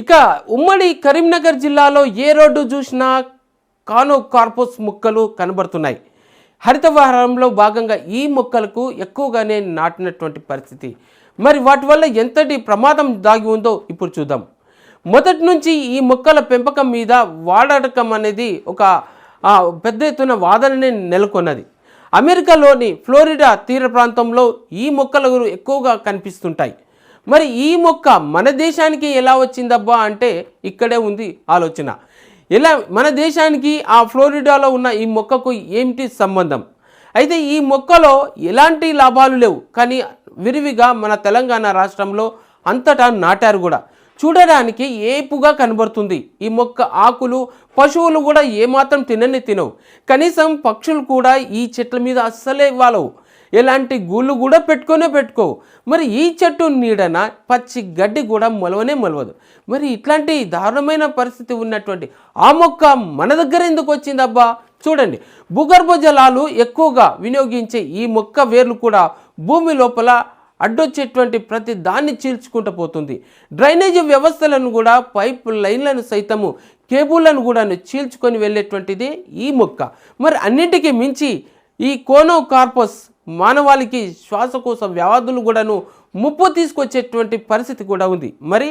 ఇక ఉమ్మడి కరీంనగర్ జిల్లాలో ఏ రోడ్డు చూసినా కానో కార్పోస్ మొక్కలు కనబడుతున్నాయి. హరితవహారంలో భాగంగా ఈ మొక్కలకు ఎక్కువగానే నాటినటువంటి పరిస్థితి. మరి వాటి వల్ల ఎంతటి ప్రమాదం దాగి ఉందో ఇప్పుడు చూద్దాం. మొదటి నుంచి ఈ మొక్కల పెంపకం మీద వాడకం అనేది ఒక పెద్ద ఎత్తున వాదననే నెలకొన్నది. అమెరికాలోని ఫ్లోరిడా తీర ప్రాంతంలో ఈ మొక్కలు ఎక్కువగా కనిపిస్తుంటాయి. మరి ఈ మొక్క మన దేశానికి ఎలా వచ్చిందబ్బా అంటే ఇక్కడే ఉంది ఆలోచన. ఎలా మన దేశానికి ఆ ఫ్లోరిడాలో ఉన్న ఈ మొక్కకు ఏమిటి సంబంధం? అయితే ఈ మొక్కలో ఎలాంటి లాభాలు లేవు. కానీ విరివిగా మన తెలంగాణ రాష్ట్రంలో అంతటా నాటారు కూడా. చూడడానికి ఏపుగా కనబడుతుంది? ఈ మొక్క ఆకులు పశువులు కూడా ఏమాత్రం తినని తినవు. కనీసం పక్షులు కూడా ఈ చెట్ల మీద అస్సలే వాలవు. ఎలాంటి గూళ్ళు కూడా పెట్టుకొనే పెట్టుకోవు. మరి ఈ చెట్టు నీడన పచ్చి గడ్డి కూడా మొలవనే మొలవదు. మరి ఇట్లాంటి దారుణమైన పరిస్థితి ఉన్నటువంటి ఆ మొక్క మన దగ్గర ఎందుకు వచ్చిందబ్బా? చూడండి. భూగర్భ జలాలు ఎక్కువగా వినియోగించే ఈ మొక్క వేర్లు కూడా భూమి లోపల అడ్డొచ్చేటువంటి ప్రతి దాన్ని చీల్చుకుంటూ పోతుంది. డ్రైనేజీ వ్యవస్థలను కూడా పైప్ లైన్లను సైతము కేబుల్లను కూడా చీల్చుకొని వెళ్ళేటువంటిది ఈ మొక్క. మరి అన్నిటికీ మించి ఈ కోనో కార్పస్ మానవాళికి శ్వాసకోశ వ్యాధులు కూడాను ముప్పు తీసుకొచ్చేటువంటి పరిస్థితి కూడా ఉంది. మరి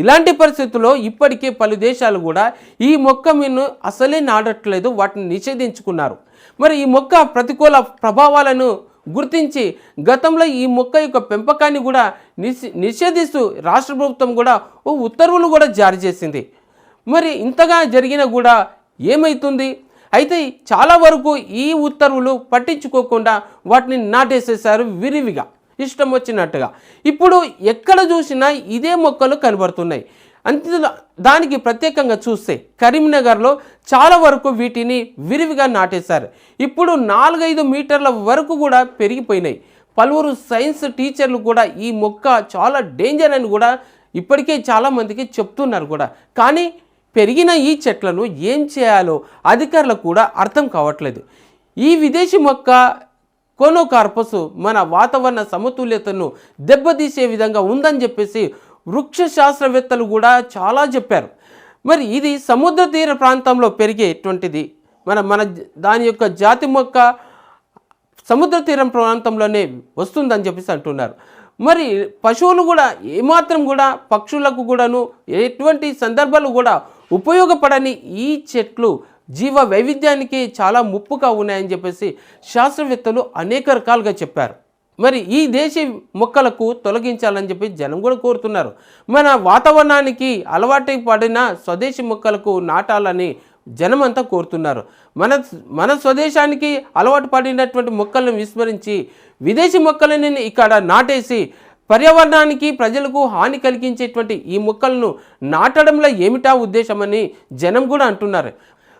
ఇలాంటి పరిస్థితుల్లో ఇప్పటికే పలు దేశాలు కూడా ఈ మొక్క మీను అసలే నాడట్లేదు వాటిని నిషేధించుకున్నారు. మరి ఈ మొక్క ప్రతికూల ప్రభావాలను గుర్తించి గతంలో ఈ మొక్క యొక్క పెంపకాన్ని కూడా నిషేధిస్తూ రాష్ట్ర ప్రభుత్వం కూడా ఓ ఉత్తర్వులు కూడా జారీ చేసింది. మరి ఇంతగా జరిగినా కూడా ఏమవుతుంది అయితే చాలా వరకు ఈ ఉత్తర్వులు పట్టించుకోకుండా వాటిని నాటేసేసారు విరివిగా. ఇష్టం వచ్చినట్టుగా. ఇప్పుడు ఎక్కడ చూసినా ఇదే మొక్కలు కనబడుతున్నాయి. అంతే దానికి ప్రత్యేకంగా చూస్తే కరీంనగర్లో చాలా వరకు వీటిని విరివిగా నాటేశారు. ఇప్పుడు నాలుగైదు మీటర్ల వరకు కూడా పెరిగిపోయినాయి. పలువురు సైన్స్ టీచర్లు కూడా ఈ మొక్క చాలా డేంజర్ అని కూడా ఇప్పటికే చాలామందికి చెప్తున్నారు కూడా. కానీ పెరిగిన ఈ చెట్లను ఏం చేయాలో అధికారులకు కూడా అర్థం కావట్లేదు. ఈ విదేశీ మొక్క కోనోకార్పస్ మన వాతావరణ సమతుల్యతను దెబ్బతీసే విధంగా ఉందని చెప్పేసి వృక్ష శాస్త్రవేత్తలు కూడా చాలా చెప్పారు. మరి ఇది సముద్ర తీర ప్రాంతంలో పెరిగేటువంటిది. మన మన దాని యొక్క జాతి మొక్క సముద్ర తీరం ప్రాంతంలోనే వస్తుందని చెప్పేసి అంటున్నారు. మరి పశువులు కూడా ఏమాత్రం కూడా పక్షులకు కూడాను ఎటువంటి సందర్భాలు కూడా ఉపయోగపడని ఈ చెట్లు జీవ వైవిధ్యానికి చాలా ముప్పుగా ఉన్నాయని చెప్పేసి శాస్త్రవేత్తలు అనేక రకాలుగా చెప్పారు. మరి ఈ దేశీ మొక్కలకు తొలగించాలని చెప్పి జనం కూడా కోరుతున్నారు. మన వాతావరణానికి అలవాటు పడిన స్వదేశీ మొక్కలకు నాటాలని జనమంతా కోరుతున్నారు. మన మన స్వదేశానికి అలవాటు పడినటువంటి మొక్కలను విస్మరించి విదేశీ మొక్కలని ఇక్కడ నాటేసి పర్యావరణానికి ప్రజలకు హాని కలిగించేటువంటి ఈ మొక్కలను నాటడంలో ఏమిటా ఉద్దేశమని జనం కూడా అంటున్నారు.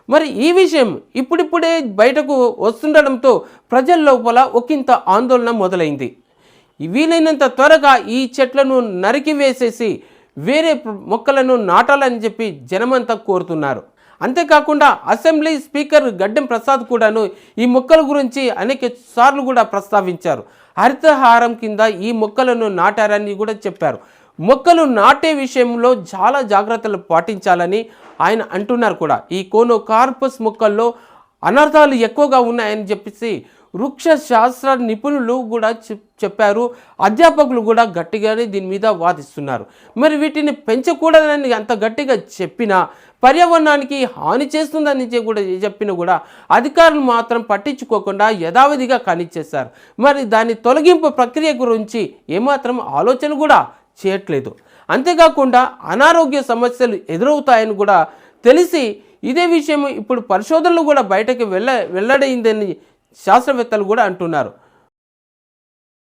మరి ఈ విషయం ఇప్పుడిప్పుడే బయటకు వస్తుండడంతో ప్రజల లోపల ఒకంత ఆందోళన మొదలైంది. వీలైనంత త్వరగా ఈ చెట్లను నరికి వేసేసి వేరే మొక్కలను నాటాలని చెప్పి జనమంతా కోరుతున్నారు. అంతేకాకుండా అసెంబ్లీ స్పీకర్ గడ్డెం ప్రసాద్ కూడాను ఈ మొక్కల గురించి అనేక సార్లు కూడా ప్రస్తావించారు. హరితహారం కింద ఈ మొక్కలను నాటారని కూడా చెప్పారు. మొక్కలు నాటే విషయంలో చాలా జాగ్రత్తలు పాటించాలని ఆయన అంటున్నారు కూడా. ఈ కోనో కార్పస్ మొక్కల్లో అనర్థాలు ఎక్కువగా ఉన్నాయని చెప్పేసి వృక్ష శాస్త్ర నిపుణులు కూడా చెప్- చెప్పారు. అధ్యాపకులు కూడా గట్టిగానే దీని మీద వాదిస్తున్నారు. మరి వీటిని పెంచకూడదని అంత గట్టిగా చెప్పినా పర్యావరణానికి హాని చేస్తుందని కూడా చెప్పినా కూడా అధికారులు మాత్రం పట్టించుకోకుండా యథావిధిగా కానిచ్చేశారు మరి దాని తొలగింపు ప్రక్రియ గురించి ఏమాత్రం ఆలోచన కూడా చేయట్లేదు. అంతేకాకుండా అనారోగ్య సమస్యలు ఎదురవుతాయని కూడా తెలిసి ఇదే విషయం ఇప్పుడు పరిశోధనలు కూడా బయటకు వెళ్ళ వెల్లడైందని శాస్త్రవేత్తలు కూడా అంటున్నారు.